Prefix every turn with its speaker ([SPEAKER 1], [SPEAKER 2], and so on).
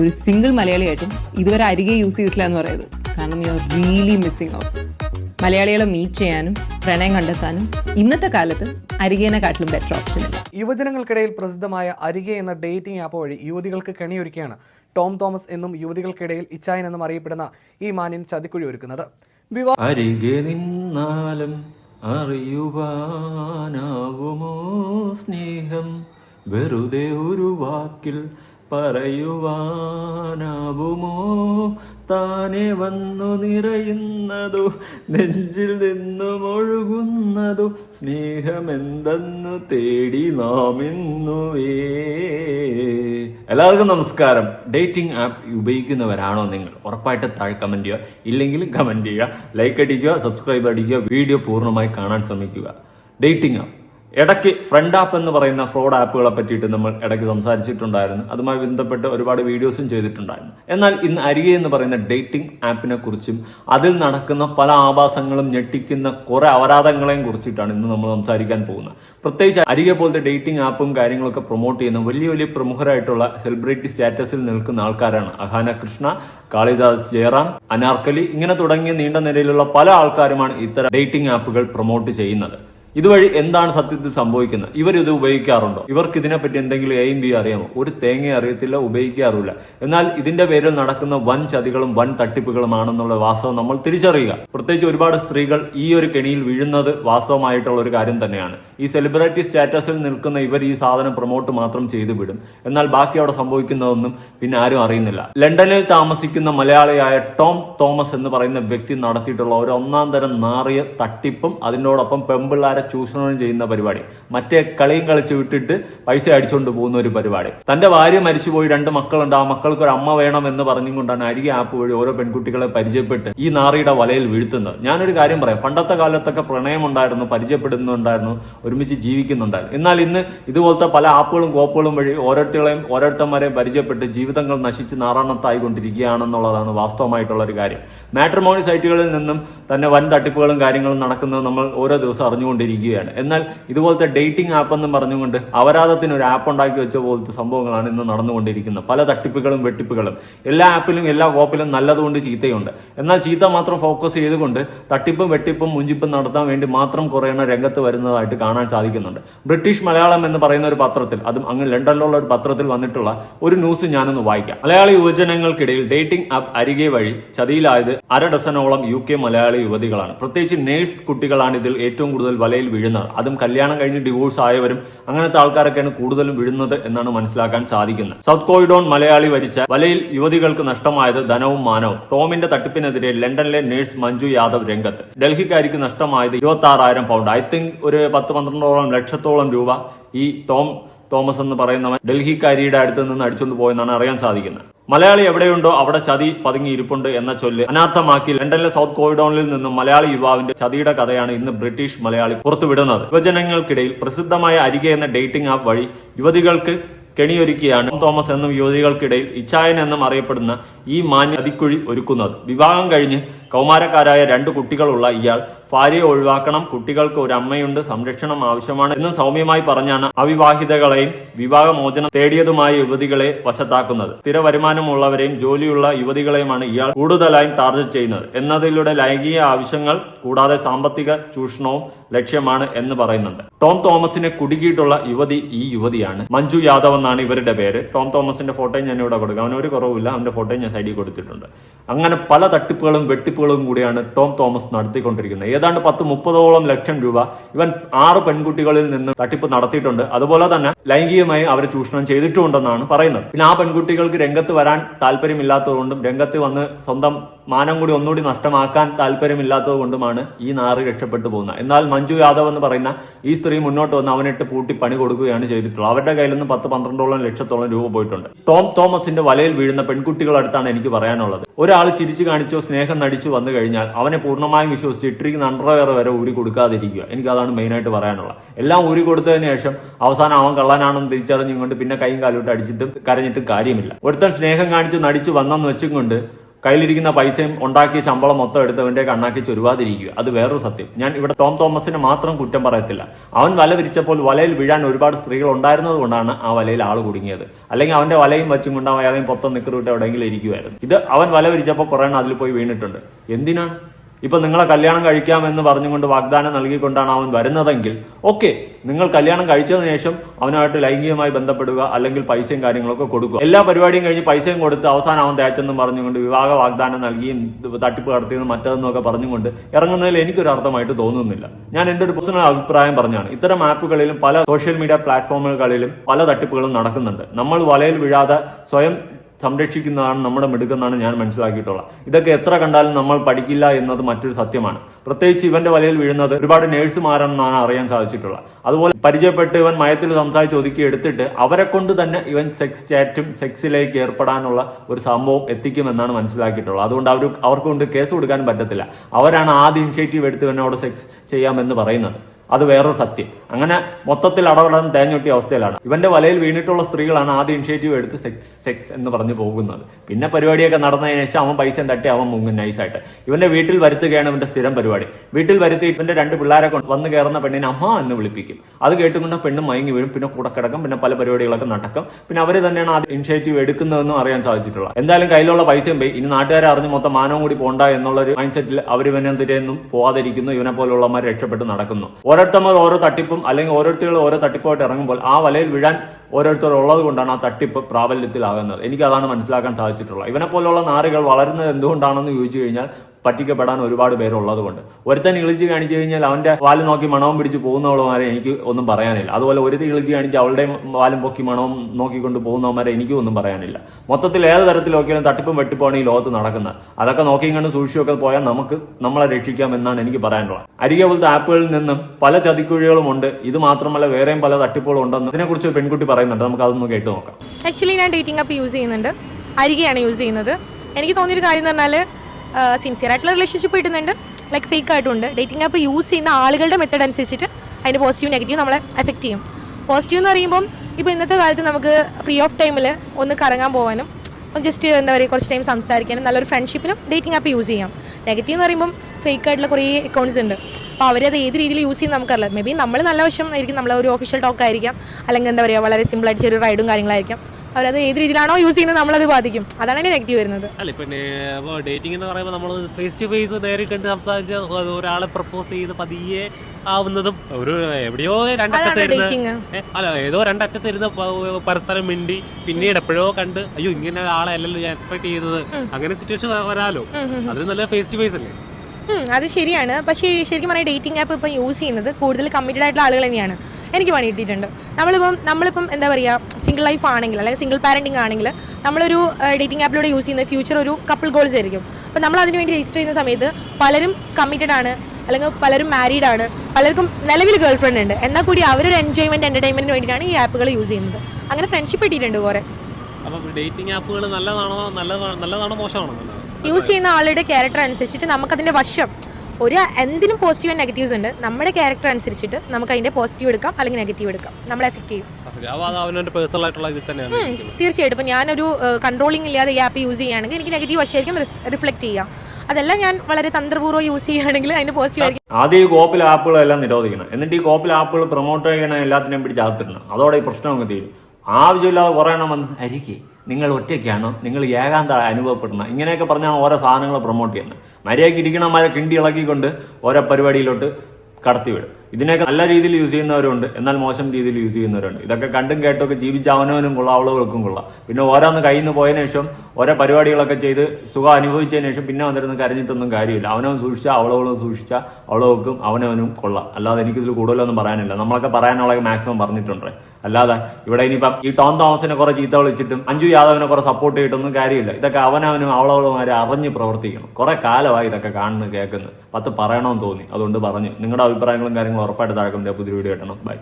[SPEAKER 1] ഒരു സിംഗിൾ മലയാളിയായിട്ടും ഇതുവരെ അരികെ യൂസ് ചെയ്തിട്ടില്ല എന്ന് പറയുന്നത്. കാരണം you are really missing out മലയാളികളെ മീറ്റ് ചെയ്യാനും പ്രണയം കണ്ടെത്താനും ഇന്നത്തെ കാലത്ത് അരികേനെക്കാട്ടിലും ബെറ്റർ ഓപ്ഷൻ ഇല്ല.
[SPEAKER 2] യുവജനങ്ങൾക്കിടയിൽ പ്രസിദ്ധമായ അരികെ എന്ന ഡേറ്റിംഗ് ആപ്പ് വഴി യുവതികൾക്ക് കെണിയൊരുക്കിയാണ് ടോം തോമസ് എന്നും യുവതികൾക്കിടയിൽ ഇച്ചായൻ എന്നും അറിയപ്പെടുന്ന ഈ മാന്യൻ ചതിക്കുഴി ഒരുക്കുന്നത്. വിവാഹ
[SPEAKER 3] അരികെ നിന്നാലും അറിയുവാനാവുമോ സ്നേഹം? വെറുതെ ഒരു വാക്കിൽ പറയുവാനാവുമോ? താനെ വന്നു നിറയുന്നതു നെഞ്ചിൽ നിന്നും ഒഴുകുന്നതു സ്നേഹമെന്തെന്നു തേടി നാം ഇന്നുവേ എല്ലാവർക്കും നമസ്കാരം. ഡേറ്റിംഗ് ആപ്പ് ഉപയോഗിക്കുന്നവരാണോ നിങ്ങൾ? ഉറപ്പായിട്ട് താഴെ കമന്റ് ചെയ്യുക. ഇല്ലെങ്കിൽ കമന്റ് ചെയ്യുക. ലൈക്ക് അടിക്കുക സബ്സ്ക്രൈബ് അടിക്കുക വീഡിയോ പൂർണമായി കാണാൻ ശ്രമിക്കുക. Dating app. ഇടയ്ക്ക് ഫ്രണ്ട് ആപ്പ് എന്ന് പറയുന്ന ഫ്രോഡ് ആപ്പുകളെ പറ്റിയിട്ട് നമ്മൾ ഇടയ്ക്ക് സംസാരിച്ചിട്ടുണ്ടായിരുന്നു. അതുമായി ബന്ധപ്പെട്ട് ഒരുപാട് വീഡിയോസും ചെയ്തിട്ടുണ്ടായിരുന്നു. എന്നാൽ ഇന്ന് അരികെ എന്ന് പറയുന്ന ഡേറ്റിംഗ് ആപ്പിനെ കുറിച്ചും അതിൽ നടക്കുന്ന പല ആഭാസങ്ങളും ഞെട്ടിക്കുന്ന കുറെ അപരാധങ്ങളെയും കുറിച്ചിട്ടാണ് ഇന്ന് നമ്മൾ സംസാരിക്കാൻ പോകുന്നത്. പ്രത്യേകിച്ച് അരികെ പോലത്തെ ഡേറ്റിംഗ് ആപ്പും കാര്യങ്ങളൊക്കെ പ്രൊമോട്ട് ചെയ്യുന്ന വലിയ വലിയ പ്രമുഖരായിട്ടുള്ള സെലിബ്രിറ്റി സ്റ്റാറ്റസിൽ നിൽക്കുന്ന ആൾക്കാരാണ്. അഹാന കൃഷ്ണ കാളിദാസ് ജയറാം അനാർക്കലി ഇങ്ങനെ തുടങ്ങിയ നീണ്ട നിരയിലുള്ള പല ആൾക്കാരുമാണ് ഇത്തരം ഡേറ്റിംഗ് ആപ്പുകൾ പ്രൊമോട്ട് ചെയ്യുന്നത്. ഇതുവഴി എന്താണ് സത്യത്തിൽ സംഭവിക്കുന്നത്? ഇവർ ഇത് ഉപയോഗിക്കാറുണ്ടോ ഇവർക്ക് ഇതിനെപ്പറ്റി എന്തെങ്കിലും എയും ബി അറിയാമോ? ഒരു തേങ്ങ അറിയത്തില്ല ഉപയോഗിക്കാറില്ല എന്നാൽ ഇതിന്റെ പേരിൽ നടക്കുന്ന വൻ ചതികളും വൻ തട്ടിപ്പുകളുമാണെന്നുള്ള വാസ്തവം നമ്മൾ തിരിച്ചറിയുക. പ്രത്യേകിച്ച് ഒരുപാട് സ്ത്രീകൾ ഈ ഒരു കെണിയിൽ വീഴുന്നത് വാസ്തവമായിട്ടുള്ള ഒരു കാര്യം തന്നെയാണ്. ഈ സെലിബ്രിറ്റി സ്റ്റാറ്റസിൽ നിൽക്കുന്ന ഇവർ ഈ സാധനം പ്രൊമോട്ട് മാത്രം ചെയ്തു വിടും. എന്നാൽ ബാക്കി അവിടെ സംഭവിക്കുന്നതൊന്നും പിന്നെ ആരും അറിയുന്നില്ല. ലണ്ടനിൽ താമസിക്കുന്ന മലയാളിയായ ടോം തോമസ് എന്ന് പറയുന്ന വ്യക്തി നടത്തിയിട്ടുള്ള ഒരു ഒന്നാം തരം നാറിയ തട്ടിപ്പും അതിനോടൊപ്പം പെമ്പിള്ളാരെ ചൂഷണവും ചെയ്യുന്ന പരിപാടി. മറ്റേ കളിയും കളിച്ച് വിട്ടിട്ട് പൈസ അടിച്ചുകൊണ്ട് പോകുന്ന ഒരു പരിപാടി. തന്റെ ഭാര്യ മരിച്ചുപോയി രണ്ട് മക്കളുണ്ട്. ആ മക്കൾക്ക് ഒരു അമ്മ വേണം എന്ന് പറഞ്ഞുകൊണ്ടാണ് അരികെ ആപ്പ് വഴി ഓരോ പെൺകുട്ടികളെ പരിചയപ്പെട്ട് ഈ നാറിയുടെ വലയിൽ വീഴ്ത്തുന്നത്. ഞാനൊരു കാര്യം പറയാം. പണ്ടത്തെ കാലത്തൊക്കെ പ്രണയമുണ്ടായിരുന്നു പരിചയപ്പെടുന്നുണ്ടായിരുന്നു ഒരുമിച്ച് ജീവിക്കുന്നുണ്ടായിരുന്നു. എന്നാൽ ഇന്ന് ഇതുപോലത്തെ പല ആപ്പുകളും കോപ്പുകളും വഴി ഓരോരുത്തരെയും ഓരോരുത്തന്മാരെയും പരിചയപ്പെട്ട് ജീവിതങ്ങൾ നശിച്ച് നാറാണത്തായിക്കൊണ്ടിരിക്കുകയാണെന്നുള്ളതാണ് വാസ്തവമായിട്ടുള്ള ഒരു കാര്യം. കാര്യം മാട്രിമോണി സൈറ്റുകളിൽ നിന്നും തന്നെ വൻ തട്ടിപ്പുകളും കാര്യങ്ങളും നടക്കുന്നത് നമ്മൾ ഓരോ ദിവസം അറിഞ്ഞുകൊണ്ടിരിക്കുകയാണ്. എന്നാൽ ഇതുപോലത്തെ ഡേറ്റിംഗ് ആപ്പ് എന്നും പറഞ്ഞുകൊണ്ട് അപരാധത്തിന് ഒരു ആപ്പ് ഉണ്ടാക്കി വെച്ച പോലത്തെ സംഭവങ്ങളാണ് ഇന്ന് നടന്നുകൊണ്ടിരിക്കുന്നത്. പല തട്ടിപ്പുകളും വെട്ടിപ്പുകളും. എല്ലാ ആപ്പിലും എല്ലാ കോപ്പിലും നല്ലതുകൊണ്ട് ചീത്തയുണ്ട്. എന്നാൽ ചീത്ത മാത്രം ഫോക്കസ് ചെയ്തുകൊണ്ട് തട്ടിപ്പും വെട്ടിപ്പും മുഞ്ചിപ്പും നടത്താൻ വേണ്ടി മാത്രം കുറയുന്ന രംഗത്ത് വരുന്നതായിട്ട് കാണാൻ സാധിക്കുന്നുണ്ട്. ബ്രിട്ടീഷ് മലയാളം എന്ന് പറയുന്ന ഒരു പത്രത്തിൽ അതും അങ്ങ് ലണ്ടനിലുള്ള ഒരു പത്രത്തിൽ വന്നിട്ടുള്ള ഒരു ന്യൂസ് ഞാനൊന്ന് വായിക്കാം. മലയാളി യുവജനങ്ങൾക്കിടയിൽ ഡേറ്റിംഗ് ആപ്പ് അരികെ വഴി ചതിയിലായത് അര ഡസനോളം യു കെ മലയാളി യുവതികളാണ്. പ്രത്യേകിച്ച് നേഴ്സ് കുട്ടികളാണ് ഇതിൽ ഏറ്റവും കൂടുതൽ വലയിൽ വീഴുന്നത്. അതും കല്യാണം കഴിഞ്ഞ് ഡിവോഴ്സ് ആയവരും അങ്ങനത്തെ ആൾക്കാരൊക്കെയാണ് കൂടുതലും വീഴുന്നത് എന്നാണ് മനസ്സിലാക്കാൻ സാധിക്കുന്നത്. സൗത്ത് കോയിഡോൺ മലയാളി വരിച്ച വലയിൽ യുവതികൾക്ക് നഷ്ടമായത് ധനവും മാനവും. ടോമിന്റെ തട്ടിപ്പിനെതിരെ ലണ്ടനിലെ നേഴ്സ് മഞ്ജു യാദവ് രംഗത്ത്. ഡൽഹിക്കാരിക്ക് നഷ്ടമായത് ഇരുപത്തി ആറായിരം പൗണ്ട് ഐ തിങ്ക് ഒരു പത്ത് പന്ത്രണ്ടോളം ലക്ഷത്തോളം രൂപ ഈ ടോം തോമസ് എന്ന് പറയുന്നവൻ ഡൽഹിക്കാരിയുടെ അടുത്ത് നിന്ന് അടിച്ചുകൊണ്ട് പോയെന്നാണ് അറിയാൻ സാധിക്കുന്നത്. മലയാളി എവിടെയുണ്ടോ അവിടെ ചതി പതുങ്ങി ഇരിപ്പുണ്ട് എന്ന ചൊല്ല് അനാർത്ഥമാക്കി ലണ്ടനിലെ സൗത്ത് കോറിഡോണിൽ നിന്നും മലയാളി യുവാവിന്റെ ചതിയുടെ കഥയാണ് ഇന്ന് ബ്രിട്ടീഷ് മലയാളി പുറത്തുവിടുന്നത്. യുവജനങ്ങൾക്കിടയിൽ പ്രസിദ്ധമായ അരികെ എന്ന ഡേറ്റിംഗ് ആപ്പ് വഴി യുവതികൾക്ക് കെണിയൊരുക്കിയാണ് തോമസ് എന്നും യുവതികൾക്കിടയിൽ ഇച്ചായൻ എന്നും അറിയപ്പെടുന്ന ഈ മാന്യ അതിക്കുഴി ഒരുക്കുന്നത്. വിവാഹം കഴിഞ്ഞ് കൗമാരക്കാരായ രണ്ട് കുട്ടികളുള്ള ഇയാൾ ഭാര്യയെ ഒഴിവാക്കണം കുട്ടികൾക്ക് ഒരു അമ്മയുണ്ട് സംരക്ഷണം ആവശ്യമാണ് എന്ന് സൗമ്യമായി പറഞ്ഞാണ് അവിവാഹിതകളെയും വിവാഹമോചനം തേടിയതുമായ യുവതികളെ വശത്താക്കുന്നത്. സ്ഥിര വരുമാനമുള്ളവരെയും ജോലിയുള്ള യുവതികളെയുമാണ് ഇയാൾ കൂടുതലായും ടാർഗറ്റ് ചെയ്യുന്നത്. എന്നതിലൂടെ ലൈംഗിക ആവശ്യങ്ങൾ കൂടാതെ സാമ്പത്തിക ചൂഷണവും ലക്ഷ്യമാണ് എന്ന് പറയുന്നുണ്ട്. ടോം തോമസിനെ കുടുക്കിയിട്ടുള്ള യുവതി ഈ യുവതിയാണ്. മഞ്ജു യാദവ് എന്നാണ് ഇവരുടെ പേര്. ടോം തോമസിന്റെ ഫോട്ടോയും ഞാൻ ഇവിടെ കൊടുക്കാം. അവനൊരു കുറവില്ല അവന്റെ ഫോട്ടോയും ഞാൻ സൈഡിൽ കൊടുത്തിട്ടുണ്ട്. അങ്ങനെ പല തട്ടിപ്പുകളും വെട്ടിപ്പുകളും കൂടിയാണ് ടോം തോമസ് നടത്തിക്കൊണ്ടിരിക്കുന്നത്. ഏതാണ്ട് പത്ത് മുപ്പതോളം ലക്ഷം രൂപ ഇവൻ ആറ് പെൺകുട്ടികളിൽ നിന്ന് തട്ടിപ്പ് നടത്തിയിട്ടുണ്ട്. അതുപോലെ തന്നെ ലൈംഗികമായി അവരെ ചൂഷണം ചെയ്തിട്ടുണ്ടെന്നാണ് പറയുന്നത്. പിന്നെ ആ പെൺകുട്ടികൾക്ക് രംഗത്ത് വരാൻ താല്പര്യമില്ലാത്തതുകൊണ്ടും രംഗത്ത് വന്ന് സ്വന്തം മാനം കൂടി ഒന്നുകൂടി നഷ്ടമാക്കാൻ താല്പര്യമില്ലാത്തത് കൊണ്ടുമാണ് ഈ നാറ് രക്ഷപ്പെട്ടു പോകുന്നത്. എന്നാൽ മഞ്ജു യാദവ് എന്ന് പറയുന്ന ഈ സ്ത്രീ മുന്നോട്ട് വന്ന് അവനിട്ട് പൂട്ടി പണി കൊടുക്കുകയാണ് ചെയ്തിട്ടുള്ളത്. അവരുടെ കയ്യിൽ നിന്ന് പത്ത് പന്ത്രണ്ടോളം ലക്ഷത്തോളം രൂപ പോയിട്ടുണ്ട്. ടോം തോമസിന്റെ വലയിൽ വീഴുന്ന പെൺകുട്ടികളടുത്താണ് എനിക്ക് പറയാനുള്ളത്. ഒരാൾ ചിരിച്ചു കാണിച്ചോ സ്നേഹം നടിച്ചു വന്നു കഴിഞ്ഞാൽ അവനെ പൂർണമായും വിശ്വസിച്ച് ഇട്ടിരിക്കുന്ന അണ്ടർവെയർ വരെ ഊരി കൊടുക്കാതിരിക്കുക. എനിക്കതാണ് മെയിനായിട്ട് പറയാനുള്ളത്. എല്ലാം ഊരി കൊടുത്തതിന് ശേഷം അവസാനം അവൻ കള്ളനാണെന്ന് തിരിച്ചറിഞ്ഞുകൊണ്ട് പിന്നെ കൈയും കാലോട്ട് അടിച്ചിട്ടും കരഞ്ഞിട്ടും കാര്യമില്ല. ഒരുത്തൻ സ്നേഹം കാണിച്ച് നടിച്ചു വന്നെന്ന് വെച്ചും കൊണ്ട് കയ്യിലിരിക്കുന്ന പൈസയും ഉണ്ടാക്കിയ ശമ്പളം മൊത്തം എടുത്തവന്റെ കണ്ണാക്കി ചൊരുവാതിരിക്കുക. അത് വേറൊരു സത്യം. ഞാൻ ഇവിടെ ടോം തോമസിന് മാത്രം കുറ്റം പറയത്തില്ല. അവൻ വല വിരിച്ചപ്പോൾ വലയിൽ വീഴാൻ ഒരുപാട് സ്ത്രീകൾ ഉണ്ടായിരുന്നത് കൊണ്ടാണ് ആ വലയിൽ ആൾ കുടുങ്ങിയത്. അല്ലെങ്കിൽ അവന്റെ വലയും വച്ചും കൊണ്ട് അയാളെയും പൊത്തം നിക്കറിട്ട് എവിടെയെങ്കിലും ഇരിക്കുമായിരുന്നു ഇത് അവൻ വല വിരിച്ചപ്പോൾ കുറേ അതിൽ പോയി വീണിട്ടുണ്ട്. എന്തിനാണ്? ഇപ്പൊ നിങ്ങളെ കല്യാണം കഴിക്കാമെന്ന് പറഞ്ഞുകൊണ്ട് വാഗ്ദാനം നൽകിക്കൊണ്ടാണ് അവൻ വരുന്നതെങ്കിൽ ഓക്കെ നിങ്ങൾ കല്യാണം കഴിച്ചതിന് ശേഷം അവനുമായിട്ട് ലൈംഗികമായി ബന്ധപ്പെടുക അല്ലെങ്കിൽ പൈസയും കാര്യങ്ങളൊക്കെ കൊടുക്കുക. എല്ലാ പരിപാടിയും കഴിഞ്ഞ് പൈസയും കൊടുത്ത് അവസാനം അവൻ തേച്ചെന്നും പറഞ്ഞുകൊണ്ട് വിവാഹ വാഗ്ദാനം നൽകിയും തട്ടിപ്പ് നടത്തിയെന്നും മറ്റതെന്നും ഒക്കെ പറഞ്ഞുകൊണ്ട് ഇറങ്ങുന്നതിൽ എനിക്കൊരു അർത്ഥമായിട്ട് തോന്നുന്നില്ല. ഞാൻ എന്റെ ഒരു പേഴ്സണൽ അഭിപ്രായം പറഞ്ഞാണ്. ഇത്തരം ആപ്പുകളിലും പല സോഷ്യൽ മീഡിയ പ്ലാറ്റ്ഫോമുകളിലും പല തട്ടിപ്പുകളും നടക്കുന്നുണ്ട്. നമ്മൾ വലയിൽ വീഴാതെ സ്വയം സംരക്ഷിക്കുന്നതാണ് നമ്മുടെ മിടുക്കെന്നാണ് ഞാൻ മനസ്സിലാക്കിയിട്ടുള്ളത്. ഇതൊക്കെ എത്ര കണ്ടാലും നമ്മൾ പഠിക്കില്ല എന്നത് മറ്റൊരു സത്യമാണ്. പ്രത്യേകിച്ച് ഇവന്റെ വലയിൽ വീഴുന്നത് ഒരുപാട് നേഴ്സുമാരെന്നാണ് അറിയാൻ സാധിച്ചിട്ടുള്ളത്. അതുപോലെ പരിചയപ്പെട്ട് ഇവൻ മയത്തിൽ സംസാരിച്ച് ഒതുക്കി എടുത്തിട്ട് അവരെ കൊണ്ട് തന്നെ ഇവൻ സെക്സ് ചാറ്റും സെക്സിലേക്ക് ഏർപ്പെടാനുള്ള ഒരു സംഭവം എത്തിക്കുമെന്നാണ് മനസ്സിലാക്കിയിട്ടുള്ളത്. അതുകൊണ്ട് അവർ അവർക്ക് കൊണ്ട് കേസ് കൊടുക്കാൻ പറ്റത്തില്ല. അവരാണ് ആദ്യ ഇനിഷ്യേറ്റീവ് എടുത്ത് ഇവനോട് സെക്സ് ചെയ്യാമെന്ന് പറയുന്നത്. അത് വേറൊരു സത്യം. അങ്ങനെ മൊത്തത്തിൽ അടവടം തേഞ്ഞൊട്ടിയ അവസ്ഥയിലാണ്. ഇവന്റെ വലയിൽ വീണിട്ടുള്ള സ്ത്രീകളാണ് ആദ്യ ഇനിഷ്യേറ്റീവ് എടുത്ത് സെക്സ് സെക്സ് എന്ന് പറഞ്ഞു പോകുന്നത്. പിന്നെ പരിപാടിയൊക്കെ നടന്നതിന് ശേഷം അവൻ പൈസ തട്ടി അവൻ മുങ്ങും നൈസായിട്ട് ഇവന്റെ വീട്ടിൽ വരുത്തുകയാണ് ഇവന്റെ സ്ഥിരം പരിപാടി. വീട്ടിൽ വരുത്തി ഇവന്റെ രണ്ട് പിള്ളേരെ കൊണ്ട് വന്ന് കയറുന്ന പെണ്ണിനെ അമ്മ എന്ന് വിളിപ്പിക്കും. അത് കേട്ടുകൊണ്ട് പെണ്ണ് മയങ്ങി വീഴും. പിന്നെ കൂടെ കിടക്കും. പിന്നെ പല പരിപാടികളൊക്കെ നടക്കും. പിന്നെ അവർ തന്നെയാണ് ആദ്യം ഇനിഷ്യേറ്റീവ് എടുക്കുന്നതെന്നും അറിയാൻ സാധിച്ചിട്ടുള്ളത്. എന്തായാലും കയ്യിലുള്ള പൈസയും പോയി. ഇനി നാട്ടുകാരെ അറിഞ്ഞ് മൊത്തം മാനവും കൂടി പോണ്ട എന്നുള്ള ഒരു മൈൻഡ് സെറ്റിൽ അവർ ഇവനെന്തിരെയൊന്നും പോവാതിരിക്കുന്നു. ഇവനെ പോലുള്ളവന്മാർ രക്ഷപ്പെട്ട് നടക്കുന്നു. ഓരോരുത്തന്മാർ ഓരോ തട്ടിപ്പും അല്ലെങ്കിൽ ഓരോരുത്തരും ഓരോ തട്ടിപ്പായിട്ട് ഇറങ്ങുമ്പോൾ ആ വലയിൽ വിഴാൻ ഓരോരുത്തർ ഉള്ളത് കൊണ്ടാണ് ആ തട്ടിപ്പ് പ്രാബല്യത്തിലാകുന്നത്. എനിക്ക് അതാണ് മനസ്സിലാക്കാൻ സാധിച്ചിട്ടുള്ളത്. ഇവനെ പോലുള്ള നാറുകൾ വളരുന്നത് എന്തുകൊണ്ടാണെന്ന് ചോദിച്ചു കഴിഞ്ഞാൽ പറ്റിക്കപ്പെടാൻ ഒരുപാട് പേരുള്ളത് കൊണ്ട് ഒരുത്തൻ ഇളിച്ച് കാണിച്ചു കഴിഞ്ഞാൽ അവന്റെ വാൽ നോക്കി മണവും പിടിച്ച് പോകുന്നവളുമാരെ എനിക്ക് ഒന്നും പറയാനില്ല. അതുപോലെ ഒരുത്തി ഇളിച്ച് കാണിച്ച് അവളുടെ വാലും പൊക്കി മണവും നോക്കിക്കൊണ്ട് പോകുന്നവന്മാരെ എനിക്കും ഒന്നും പറയാനില്ല. മൊത്തത്തിൽ ഏത് തരത്തിലൊക്കെയാണ് തട്ടിപ്പും വെട്ടിപ്പാണ് ഈ ലോകത്ത് നടക്കുന്നത്. അതൊക്കെ നോക്കിയും കണ്ട് സൂക്ഷിച്ചൊക്കെ പോയാൽ നമുക്ക് നമ്മളെ രക്ഷിക്കാം എന്നാണ് എനിക്ക് പറയാനുള്ളത്. അരികെ പോലത്തെ ആപ്പുകളിൽ നിന്നും പല ചതിക്കുഴികളും ഉണ്ട്. ഇത് മാത്രമല്ല വേറെയും പല തട്ടിപ്പുകളും ഉണ്ടെന്ന് ഇതിനെക്കുറിച്ച് പെൺകുട്ടി പറയുന്നുണ്ട്. നമുക്ക് അതൊന്ന് കേട്ട് നോക്കാം.
[SPEAKER 4] ആക്ച്വലി ഞാൻ ഡേറ്റിംഗ് ആപ്പ് യൂസ് ചെയ്യുന്നുണ്ട്. അരികെയാണ് യൂസ് ചെയ്യുന്നത്. എനിക്ക് തോന്നിയൊരു കാര്യം എന്ന് പറഞ്ഞാൽ സിൻസിയർ ആയിട്ടുള്ള റിലേഷൻഷിപ്പ് കിട്ടുന്നുണ്ട്. ലൈക്ക് ഫേക്ക് ആയിട്ടുണ്ട്. ഡേറ്റിംഗ് ആപ്പ് യൂസ് ചെയ്യുന്ന ആളുകളുടെ മെത്തേഡ് അനുസരിച്ചിട്ട് അതിന്റെ പോസിറ്റീവ് നെഗറ്റീവ് നമ്മളെ എഫക്റ്റ് ചെയ്യും. പോസിറ്റീവ് എന്ന് പറയുമ്പം ഇപ്പോൾ ഇന്നത്തെ കാലത്ത് നമുക്ക് ഫ്രീ ഓഫ് ടൈമിൽ ഒന്ന് കറങ്ങാൻ പോകാനും ജസ്റ്റ് എന്താ പറയുക കുറച്ച് ടൈം സംസാരിക്കാനും നല്ലൊരു ഫ്രണ്ട്ഷിപ്പിനും ഡേറ്റിംഗ് ആപ്പ് യൂസ് ചെയ്യാം. നെഗറ്റീവ് എന്ന് പറയുമ്പം ഫേക്ക് ആയിട്ടുള്ള കുറേ അക്കൗണ്ട്സ് ഉണ്ട്. അപ്പോൾ അവരത് ഏത് രീതിയിൽ യൂസ് ചെയ്യുന്ന നമുക്കറിയില്ല. മേ ബി നമ്മൾ നല്ല വശം ആയിരിക്കും നമ്മളെ ഒരു ഒഫീഷ്യൽ ടോക്ക് ആയിരിക്കാം അല്ലെങ്കിൽ എന്താ പറയുക വളരെ സിമ്പിളായിട്ട് ചെറിയ റൈഡും കാര്യങ്ങളായിരിക്കാം അവരത് ഏത് രീതിയിലാണോ യൂസ് ചെയ്യുന്നത് നമ്മളത് ബാധിക്കും. അതാണ് അതിന്റെ നെഗറ്റീവ് വരുന്നത്.
[SPEAKER 5] അല്ല പിന്നെ ഡേറ്റിംഗ് എന്ന് പറയുമ്പോൾ നമ്മൾ ഫേസ് ടു ഫേസ് നേരിൽ കണ്ട് സംസാരിച്ച് ഒരാളെ പ്രപ്പോസ് ചെയ്ത് പതിയെ ആവുന്നതും ഒരു എവിടെയോ രണ്ടറ്റത്തിരുന്ന് അല്ല ഏതോ രണ്ടറ്റത്തിരുന്ന് പരസ്പരം മിണ്ടി പിന്നീട് എപ്പോഴോ കണ്ട് അയ്യോ ഇങ്ങനെ ആളെ അല്ലല്ലോ ഞാൻ എക്സ്പെക്ട് ചെയ്തത്. അങ്ങനെ സിറ്റുവേഷൻ വരാലോ. അത് നല്ല ഫേസ് ടു ഫേസ് അല്ലേ?
[SPEAKER 4] അത് ശരിയാണ്. പക്ഷേ ശരിക്കും പറയാം ഡേറ്റിംഗ് ആപ്പ് ഇപ്പം യൂസ് ചെയ്യുന്നത് കൂടുതൽ കമ്മിറ്റഡ് ആയിട്ടുള്ള ആളുകൾ തന്നെയാണ്. എനിക്ക് പണി കിട്ടിയിട്ടുണ്ട്. നമ്മളിപ്പം നമ്മളിപ്പം എന്താ പറയുക സിംഗിൾ ലൈഫ് ആണെങ്കിൽ അല്ലെങ്കിൽ സിംഗിൾ പാരന്റിങ് ആണെങ്കിൽ നമ്മളൊരു ഡേറ്റിംഗ് ആപ്പിലൂടെ യൂസ് ചെയ്യുന്ന ഫ്യൂച്ചർ ഒരു കപ്പിൾ ഗോൾസ് ആയിരിക്കും. അപ്പോൾ നമ്മൾ അതിന് വേണ്ടി രജിസ്റ്റർ ചെയ്യുന്ന സമയത്ത് പലരും കമ്മിറ്റഡ് ആണ് അല്ലെങ്കിൽ പലരും മാരീഡ് ആണ് പലർക്കും നിലവിൽ ഗേൾ ഫ്രണ്ട് ഉണ്ട്. എന്നാൽ കൂടി അവരൊരു എൻജോയ്മെന്റ് എന്റർടൈൻമെന്റിന് വേണ്ടിയിട്ടാണ് ഈ ആപ്പുകൾ യൂസ് ചെയ്യുന്നത്. അങ്ങനെ ഫ്രണ്ട്ഷിപ്പ് കിട്ടിയിട്ടുണ്ട് കുറേ.
[SPEAKER 5] അപ്പം ഡേറ്റിംഗ് ആപ്പുകൾ നല്ലതാണോ നല്ലതാണോ നല്ലതാണോ മോശമാണോ?
[SPEAKER 4] യൂസ് ചെയ്യുന്ന ആളുടെ ക്യാരക്ടർ അനുസരിച്ചിട്ട് നമുക്കതിന്റെ വശം ഒരു എന്തിനും പോസിറ്റീവ് ആൻഡ് നെഗറ്റീവ്സ് ഉണ്ട്. നമ്മുടെ ക്യാരക്ടർ അനുസരിച്ചിട്ട് നമുക്ക് അതിന്റെ പോസിറ്റീവ് എടുക്കാം അല്ലെങ്കിൽ നെഗറ്റീവ് എടുക്കാം. നമ്മളെ എഫക്റ്റ് ചെയ്യും. തീർച്ചയായിട്ടും. ഇപ്പം ഞാനൊരു കൺട്രോളിംഗ് ഇല്ലാതെ ഈ ആപ്പ് യൂസ് ചെയ്യുകയാണെങ്കിൽ എനിക്ക് നെഗറ്റീവ് വശമായിരിക്കും റിഫ്ലക്ട് ചെയ്യാം അതെല്ലാം ഞാൻ വളരെ തന്ത്രപൂർവം യൂസ് ചെയ്യുകയാണെങ്കിൽ അതിന്റെ പോസിറ്റീവ് ആയിരിക്കും.
[SPEAKER 3] ആദ്യം ഈ കോപ്പിൽ ആപ്പുകളെല്ലാം നിരോധിക്കണം. എന്നിട്ട് ഈ കോപ്പിൽ ആപ്പുകൾ പ്രൊമോട്ട് ചെയ്യണ എല്ലാത്തിനെയും പിടിച്ച് അകത്തിടണം. അതോടെ ഈ പ്രശ്നം അങ്ങ് തീരും. ആവശ്യമില്ലാതെ കുറേ എണ്ണം വന്ന് നിങ്ങൾ ഒറ്റയ്ക്കാണോ. നിങ്ങൾ ഏകാന്ത അനുഭവപ്പെടണം ഇങ്ങനെയൊക്കെ പറഞ്ഞാണ് ഓരോ സാധനങ്ങൾ പ്രൊമോട്ട് ചെയ്യുന്നത്. മര്യാദയ്ക്ക് ഇരിക്കണമാരെ കിണ്ടി ഇളക്കിക്കൊണ്ട് ഓരോ പരിപാടിയിലോട്ട് കടത്തിവിടും. ഇതിനെയൊക്കെ നല്ല രീതിയിൽ യൂസ് ചെയ്യുന്നവരുണ്ട്. എന്നാൽ മോശം രീതിയിൽ യൂസ് ചെയ്യുന്നവരുണ്ട്. ഇതൊക്കെ കണ്ടും കേട്ടൊക്കെ ജീവിച്ച അവനവനും കൊള്ളാം അവളുകൾക്കും കൊള്ളാം. പിന്നെ ഓരോന്ന് കയ്യിൽ നിന്ന് പോയതിനു ശേഷം ഓരോ പരിപാടികളൊക്കെ ചെയ്ത് സുഖം അനുഭവിച്ചതിന് ശേഷം പിന്നെ വന്നിരുന്ന് കരഞ്ഞിട്ടൊന്നും കാര്യമില്ല. അവനവൻ സൂക്ഷിച്ചാൽ അവളവളും സൂക്ഷിച്ചാൽ അവളവൾക്കും അവനവനും കൊള്ളാം. അല്ലാതെ എനിക്കിതിൽ കൂടുതലൊന്നും പറയാനില്ല. നമ്മളൊക്കെ പറയാനുള്ള മാക്സിമം പറഞ്ഞിട്ടുണ്ട്. അല്ലാതെ ഇവിടെ ഇനിയിപ്പം ഈ ടോം തോമസിനെ കുറെ ചീത്ത വിളിച്ചിട്ടും അഞ്ജു യാദവിനെ കുറെ സപ്പോർട്ട് ചെയ്തിട്ടൊന്നും കാര്യമില്ല. ഇതൊക്കെ അവനവനും അവളവളുമാരെ അറിഞ്ഞ് പ്രവർത്തിക്കണം. കുറെ കാലമായി ഇതൊക്കെ കാണുന്നു കേൾക്കുന്നു. പത്ത് പറയണമെന്ന് തോന്നി. അതുകൊണ്ട് പറഞ്ഞു. നിങ്ങളുടെ അഭിപ്രായങ്ങളും കാര്യങ്ങളും ഉറപ്പായിട്ട് താഴെ പുതിയ വീഡിയോ കിട്ടണം ബൈ